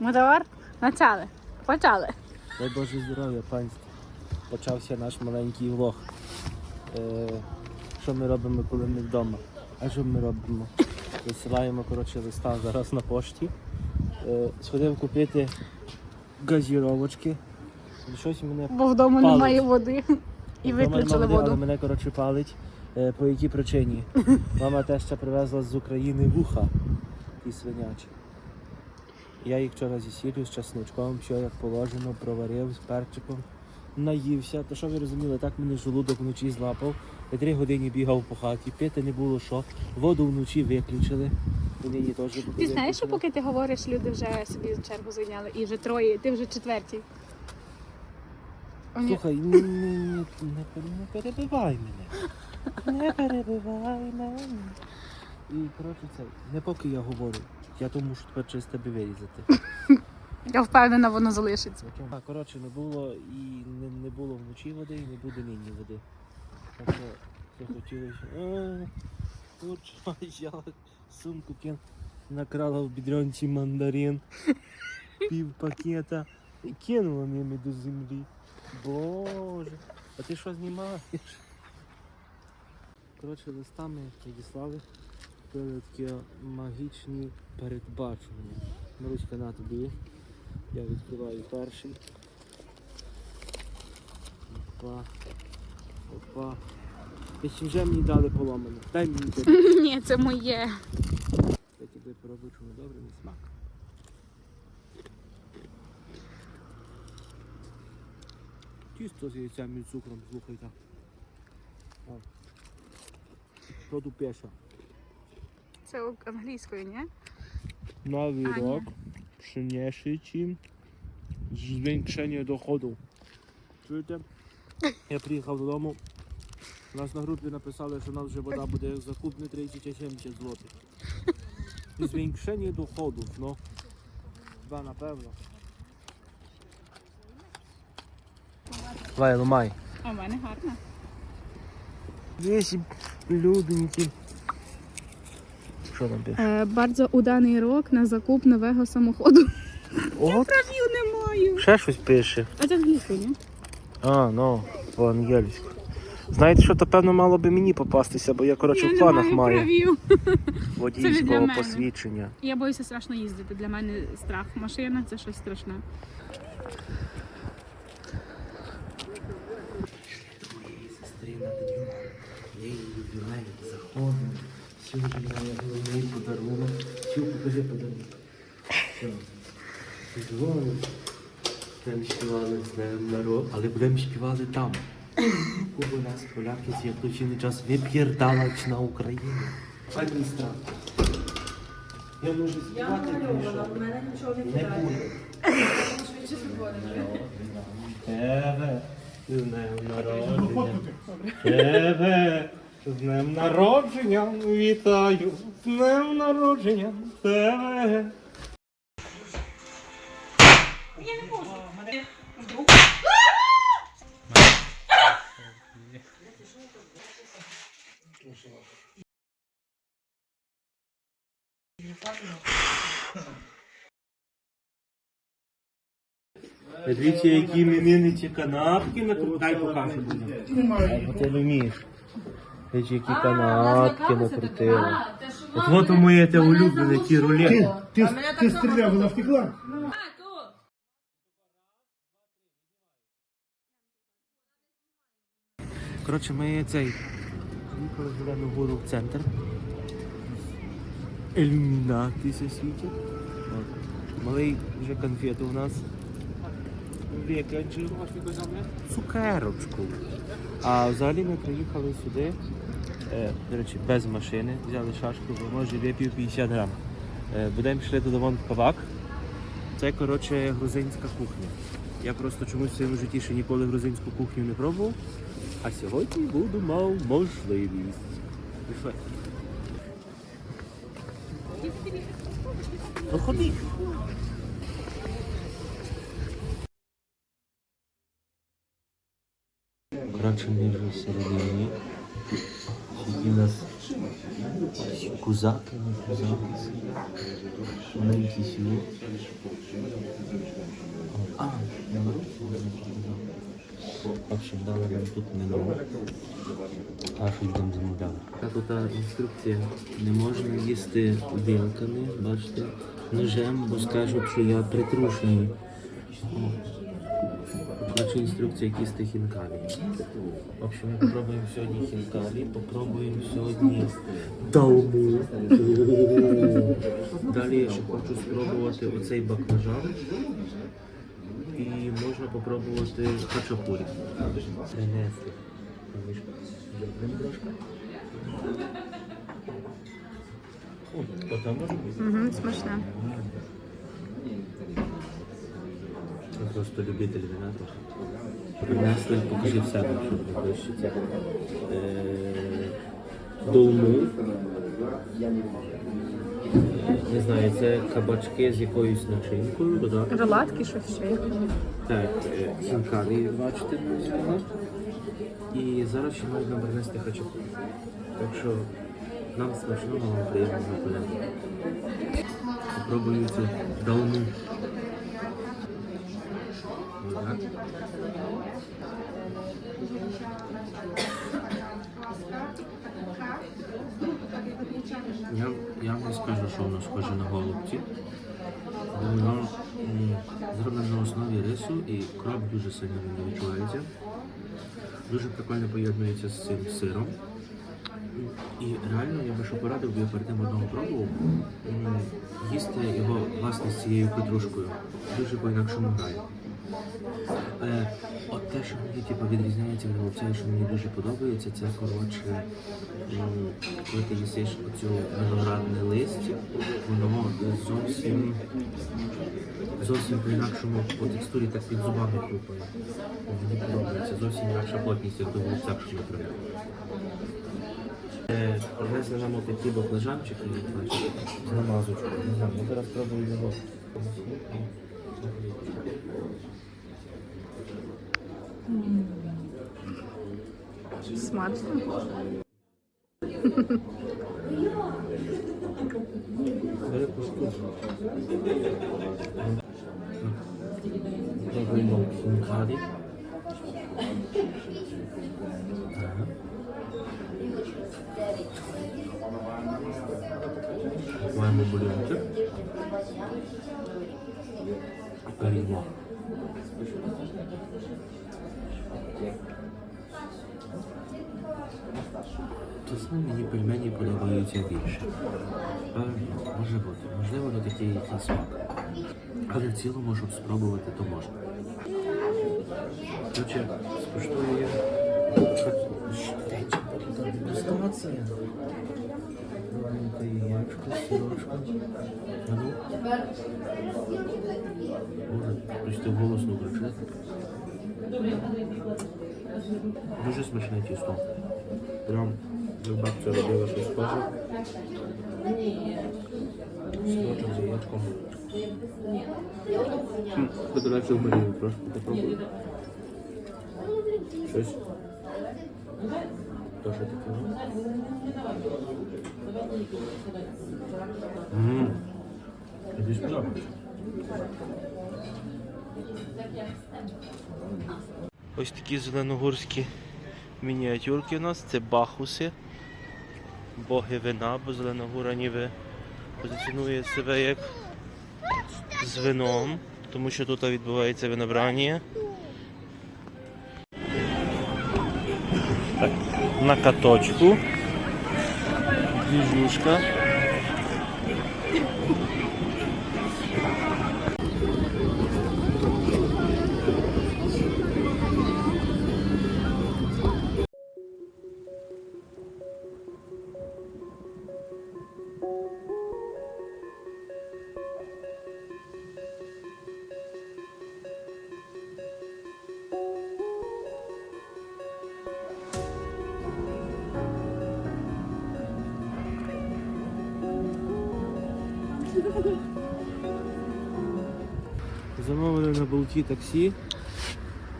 Мотовар? Начали. Почали. Дай Боже здоров'я, панство. Почався наш маленький влог. Е, що ми робимо, коли ми вдома? А що ми робимо? Висилаємо коротше, листа зараз на пошті. Е, сходив купити газіровочки. Щось мене Бо вдома Палить. немає води. І Вдома виключили води, Але мене коротше палить. Е, по якій причині? Мама теща привезла з України вуха і свинячі. Я їх вчора зі сіллю, з часничком, все як положено, проварив з перчиком, наївся. То що ви розуміли, так мене желудок вночі злапав. Я три години бігав по хаті, пити не було що. Воду вночі виключили. Вони її теж Ти знаєш, що поки ти говориш, люди вже собі чергу зайняли. І вже троє, ти вже четвертій. Слухай, не, не, не, не, не перебивай мене. Не перебивай мене. І коротше це, не поки я говорю, я то мушу тепер через тебе вирізати. Я впевнена, воно залишиться. А, коротше, не було і не, не було вночі води, і не буде нині води. Так що захотілося. «А, Курча, я сумку кин, накрала в бідрянці мандарин, пів пакета і кинула ними до землі. Боже, а ти що знімаєш? Коротше, листами відіслали купили такі магічні передбачення. Маруська на тобі. Я відкриваю перший. Опа. Опа. Ти вже мені дали поломане. Дай мені це. Ні, це моє. Я тебе пробую, чому добре не смак. Тісто з яйцями і цукром, слухайте. Що тут пише? Це англійською, ні? А, ні. рок przyniesie zwiększenie доходу. Чуєте? Я приїхав додому. У нас на групі написали, що у нас вже вода буде закупне 30 чи 70 злотих. Zwiększenie доходу, ну. Два, напевно. Давай, ломай. А в мене гарно. Вісім люденькі. Що там пише? Е, bardzo уданий рок на закуп нового самоходу. Ого, Правів не маю. ще щось пише. А це англійською, ні? А, ну, по-ангельську. Знаєте, що то певно мало би мені попастися, бо я, коротше, Я в не планах маю маю правів. для водійського мене. посвідчення. Я боюся страшно їздити. Для мене страх. Машина це щось страшне. Моєї сестри на дню. Я її. Сьогодні має головний подарунок. Сю, покажи подарунок. Що? Дзвонить. Будемо співали з днем народ, але будемо співали там. Кубу нас поляки з святочний час вип'єрдалач на Україну. Адміністратор. Я можу співати, тому що не буде. Тебе з днем народження. Тебе з днем народження вітаю. З днем народження тебе. Дивіться, які іменинниці канапки накрутили. Дай покажу. Дай, бо ти вмієш. Дивіться, які канапки накрутили. От от у моє те улюблене, ті рулети. Ти, ти стріляв, вона втекла? Коротше, ми цей. Їхали з Зеленого Гору в центр. Ілюмінати все світять. Малий вже конфету у нас. Викачив. Цукерочку. А взагалі ми приїхали сюди. Е, до речі, без машини. Взяли шашку, бо може випів 50 грам. Е, будемо йшли до Вон Павак. Це, коротше, грузинська кухня. Я просто чомусь в своєму житті ще ніколи грузинську кухню не пробував. А сьогодні буду мав можливість. Пішли. Ну ми вже всередині. Які у нас кузаки, не кузаки. Маленький сіло. А, в общем, дали нам тут меню. А що йдемо замовляли. Тут інструкція. Не можна їсти вилками, бачите, ножем, бо скажуть, що я притрушений. Бачу інструкція, як їсти хінкалі. В общем, ми попробуємо сьогодні хінкалі, попробуємо сьогодні далму. Далі я ще хочу спробувати оцей баклажан. І можна попробувати хачапурі. Принесли. Угу, смачне. Я просто любитель вина трохи. Принесли, покажи в себе, що ви ближче це. Е, Долму. Не знаю, це кабачки з якоюсь начинкою, додати. Роладки, щось ще. Так, е, бачите, ми взяли. І зараз ще можна принести хачапурі. Так що нам смачного, вам приємного перегляду. Попробую цю долму. Я, я не скажу, що воно схоже на голубці. Воно зроблено на основі рису і кроп дуже сильно не відчувається. Дуже прикольно поєднується з цим сиром. І реально я би що порадив, я перед тим одного пробував, їсти його власне з цією петрушкою. Дуже по-інакшому грає. Е, от те, що мені типу, відрізняється від голубця, що мені дуже подобається, це коротше, коли ти їсиш оцю виноградне листя, воно зовсім зовсім по-інакшому по текстурі так під зубами хрупає. Мені подобається зовсім інакша плотність, як до голубця, що ми тривали. Е, Принесли нам отакі баклажанчики, з намазочкою. Я зараз пробую його. Смачно. Ага. Маємо бульончик. Берімо. Чесно, мені пельмені подобаються більше. Може бути. Можливо, не такий якийсь смак. Але в цілому, щоб спробувати, то можна. Короче, скуштую я. Штече, яєчко, сірошка. А ну. Боже, почти голосно кричати. Дуже смачне тісто. Прям як бабця робила щось схоже. Сирочок з яєчком. Це Хм, Федерацію мрію трошки попробую. Щось. То що таке? Ммм. Тобі сподобається. Ось такі зеленогорські мініатюрки у нас. Це бахуси. Боги вина, бо Зеленогура ніби позиціонує себе як з вином, тому що тут відбувається винобрання. Так, на каточку. Двіжушка. Замовили на болті таксі.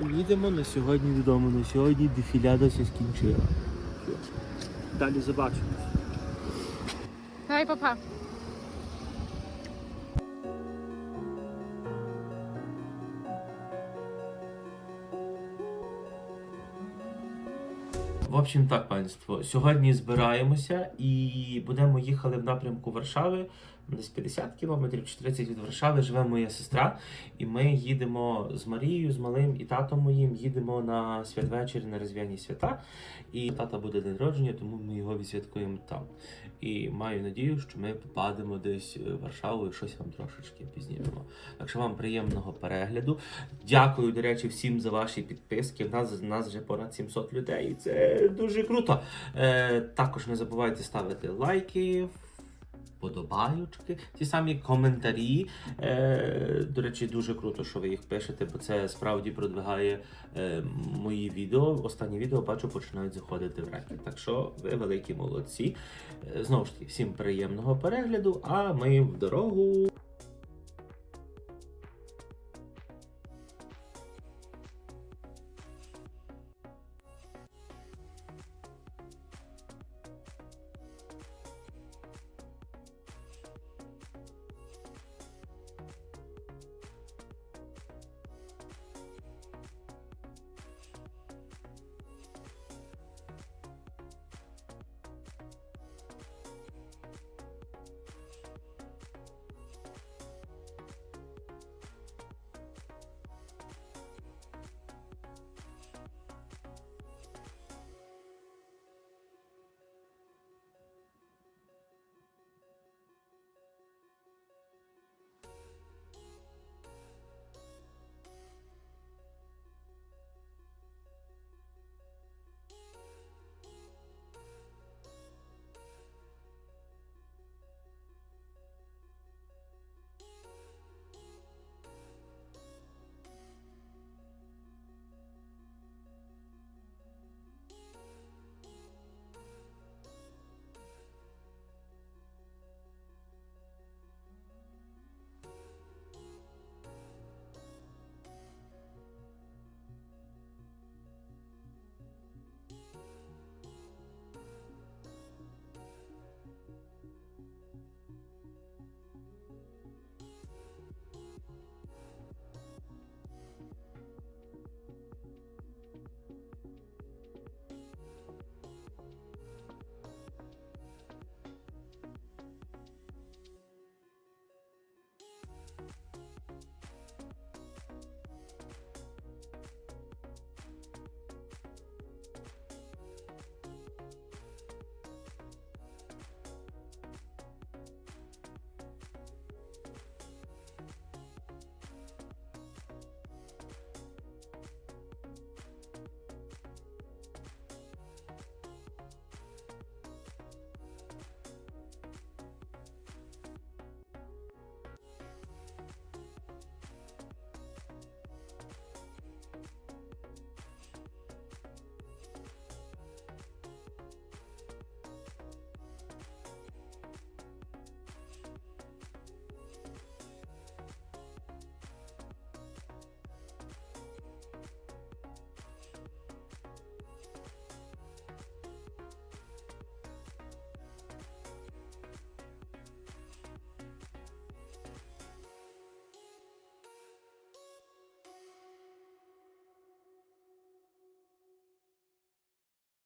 І їдемо на сьогодні додому. На сьогодні дефіляда все скінчила. далі побачимо. Давай, папа. В общем, так, панство. Сьогодні збираємося і будемо їхали в напрямку Варшави. Десь 50 кілометрів чи 30 від Варшави живе моя сестра. І ми їдемо з Марією, з малим і татом моїм. Їдемо на святвечір на Різдвяні свята. І тата буде день народження, тому ми його відсвяткуємо там. І маю надію, що ми попадемо десь в Варшаву і щось вам трошечки пізнімемо. Так що вам приємного перегляду. Дякую, до речі, всім за ваші підписки. В нас, нас вже понад 700 людей. і Це дуже круто. Е, також не забувайте ставити лайки. Подобаючки, ті самі коментарі. Е, до речі, дуже круто, що ви їх пишете, бо це справді продвигає е, мої відео. Останні відео бачу починають заходити в реки. Так що ви великі молодці. Е, знову ж таки, всім приємного перегляду, а ми в дорогу.